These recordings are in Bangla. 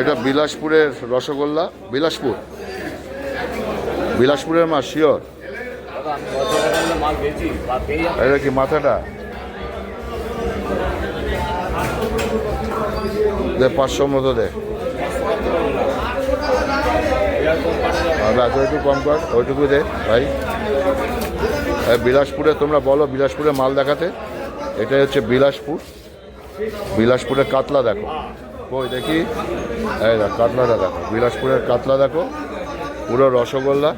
এটা বিলাসপুরের রসগোল্লা, বিলাসপুর। বিলাসপুরের মাছ শিওর এটা কি মাথাটা? দে পাঁচশো মতো দে। ওইটুকু কম কর, ওইটুকু দে, ভাই। বিলাসপুরে, তোমরা বলো বিলাসপুরে মাল দেখাতে। এটাই হচ্ছে বিলাসপুর। বিলাসপুরের কাতলা দেখো। ওই দেখি। এই দেখ, কাতলাটা দেখো, বিলাসপুরের কাতলা দেখো, পুরো রসগোল্লা।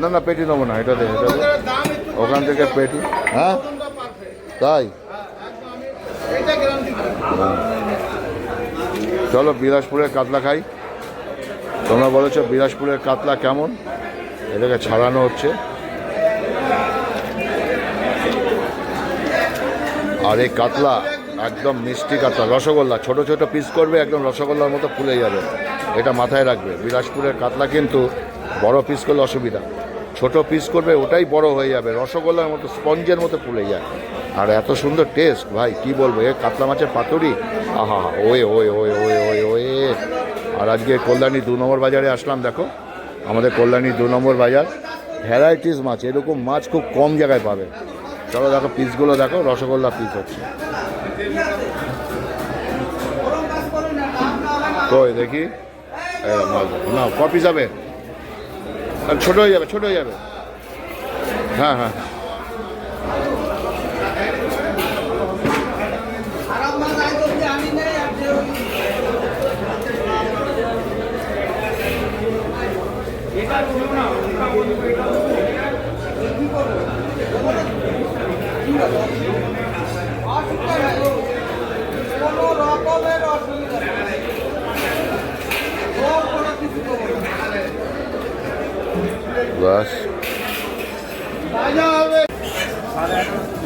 না না, পেটি নেব না, এটা দে, এটা ওখান থেকে পেটি। হ্যাঁ? তাই? চলো, বিলাসপুরের কাতলা খাই। তোমরা বলেছ বিলাসপুরের কাতলা কেমন? এটাকে ছাড়ানো হচ্ছে। আর এই কাতলা, একদম মিষ্টি কাতলা, রসগোল্লা, ছোট ছোট পিস করবে, একদম রসগোল্লার মতো ফুলে যাবে। এটা মাথায় রাখবে। বিলাসপুরের কাতলা কিন্তু বড় পিস করলে অসুবিধা। ছোট পিস করবে, ওটাই বড় হয়ে যাবে। রসগোল্লার মতো স্পঞ্জের মতো ফুলে যায়। আর এত সুন্দর টেস্ট ভাই, কি বলব? এ কাতলা মাছের পাতুরি? আহা, ওয়ে ওয়ে ওয়ে ওয়ে ওয়ে ওয়ে। আর আজকে কল্যাণী দু নম্বর বাজারে আসলাম, দেখো। আমাদের কল্যাণী দু নম্বর বাজার, ভ্যারাইটিস মাছ, এরকম মাছ খুব কম জায়গায় পাবে। চলো দেখো পিসগুলো দেখো, রসগোল্লা পিস হচ্ছে। কই দেখি। না ক পিস হবে ছোট হয়ে যাবে, ছোট হয়ে যাবে। হ্যাঁ হ্যাঁ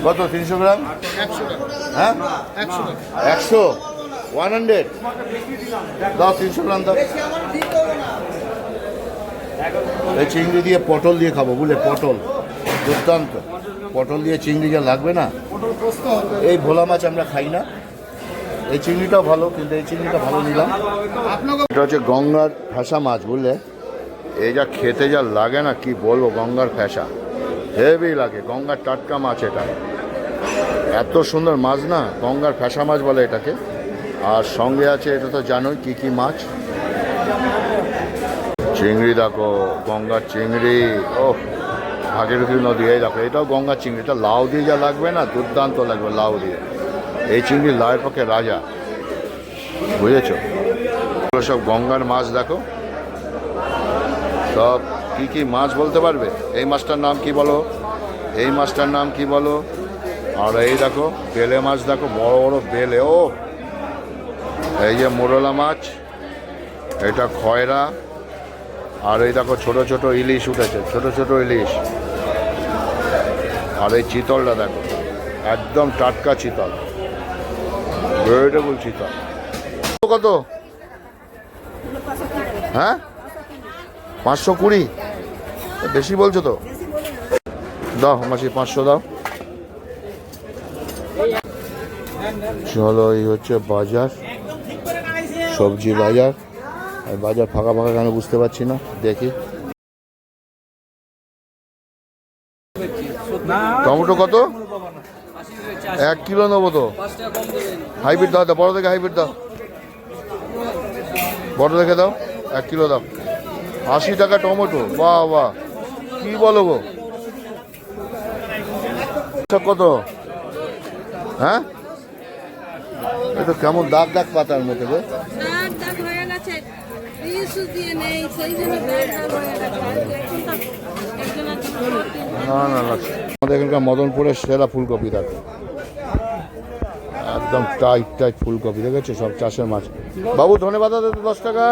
কত, তিনশো গ্রাম? হ্যাঁ? একশো? ওয়ান হান্ড্রেড দাও, তিনশো গ্রাম দাও। এই চিংড়ি দিয়ে পটল দিয়ে খাব, বুঝলে? পটল, দুর্দান্ত। পটল দিয়ে চিংড়ি যা লাগবে না, এই ভোলা মাছ আমরা খাই না। এই চিংড়িটাও ভালো, কিন্তু এই চিংড়িটা ভালো নিলাম। এটা হচ্ছে গঙ্গার ফ্যাসা মাছ, বুঝলে? এই যা খেতে যা লাগে না, কি বলব, গঙ্গার ফ্যাসা। হেভি লাগে, গঙ্গার টাটকা মাছ এটা। এত সুন্দর মাছ না, গঙ্গার ফ্যাসা মাছ বলে এটাকে। আর সঙ্গে আছে, এটা তো জানোই কি কি মাছ। চিংড়ি দেখো, গঙ্গার চিংড়ি ও ভাগীরথী নদী এই দেখো এটাও গঙ্গা চিংড়ি। এটা লাউ দিয়ে যা লাগবে না, দুর্দান্ত লাগবে লাউ দিয়ে। এই চিংড়ি লাউয়ের পক্ষে রাজা। বুঝেছ? সব গঙ্গার মাছ, দেখো। সব কি কি মাছ বলতে পারবে? এই মাছটার নাম কি বলো? এই মাছটার নাম কি বলো? আর এই দেখো, বেলে মাছ, দেখো, বড় বড় বেলে। ও! এই যে মোরলা মাছ, এটা খয়রা আর এই দেখো ছোট ছোট ইলিশ উঠেছে, ছোট ছোট ইলিশ। আর এই চিতলটা দেখো, একদম টাটকা চিতল। ভেজিটেবল চিতল। কত? হ্যাঁ? পাঁচশো কুড়ি? বেশি বলছো তো? দাও, মাসি, পাঁচশো দাও। চলো, এই হচ্ছে বাজার, সবজি বাজার। বাজার ফাঁকা ফাঁকা কেন বুঝতে পারছি না, দেখি। টমেটো কত? এক কিলো নেব তো। হাইব্রিড দাও দাও, বড় দেখে হাইব্রিড দাও। বড় দেখে দাও, এক কিলো দাও। আশি টাকা টমেটো, বাহ বাহ। কি বলো গো? কত? হ্যাঁ? এটা কেমন দাগ দাগ পাতার মধ্যে গো। না না না। আমাদের এখানকার মদনপুরের সেরা ফুলকপি দেখো একদম টাইট টাইট ফুলকপি, দেখেছ? সব চাষের মাছ। বাবু ধনে পাতা দে তো দশ টাকা।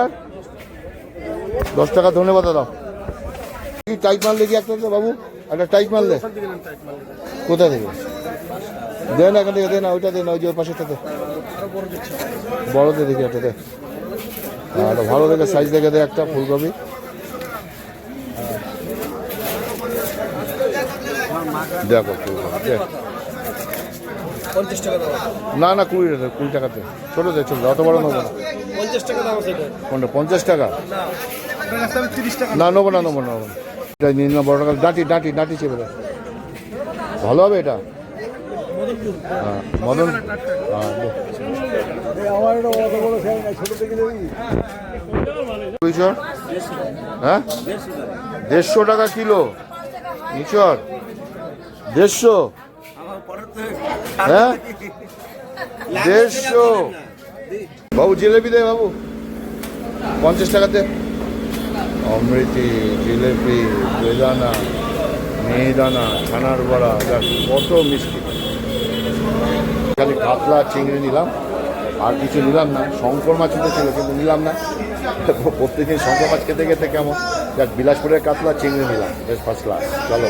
দশ টাকা ধনে পাতা দাও কি টাইট মাল দেখি একটা বাবু। একটা টাইট দে। কোথা থেকে? দে না এখান থেকে, দে না, ওইটা দে না, ওই যে ওই পাশেটা বড়দের দেখি একটা, দে। আর ভালো দেখে সাইজ দেখে দে একটা ফুলকপি। দেখো না না কুড়ি টাকা কুড়ি টাকাতে ছোটো দে চলবে অত বড় নেব না। কোনটা পঞ্চাশ টাকা? না নেব না নেব না নেব না। এটা নিয়ে না বড় টাকা। ডাঁটি ডাঁটি ডাঁটি চেপে ভালো হবে এটা? মদন? হ্যাঁ? দেড়শো টাকা কিলো। ইঁচড় দেড়শো? হ্যাঁ? দেড়শো? বাবু, জিলেপি দে বাবু। পঞ্চাশ টাকাতে অমৃতি, জিলেপি, বেদানা মেয়েদানা ছানার বড়া কত মিষ্টি। খালি কাতলা, চিংড়ি নিলাম। আর কিছু নিলাম না, শঙ্কর মাছ তো ছিল কিন্তু নিলাম না। প্রত্যেকদিন শঙ্কর মাছ খেতে খেতে কেমন? যাক, বিলাসপুরের কাতলা, চিংড়ি নিলাম। বেশ ফার্স্ট ক্লাস চলো।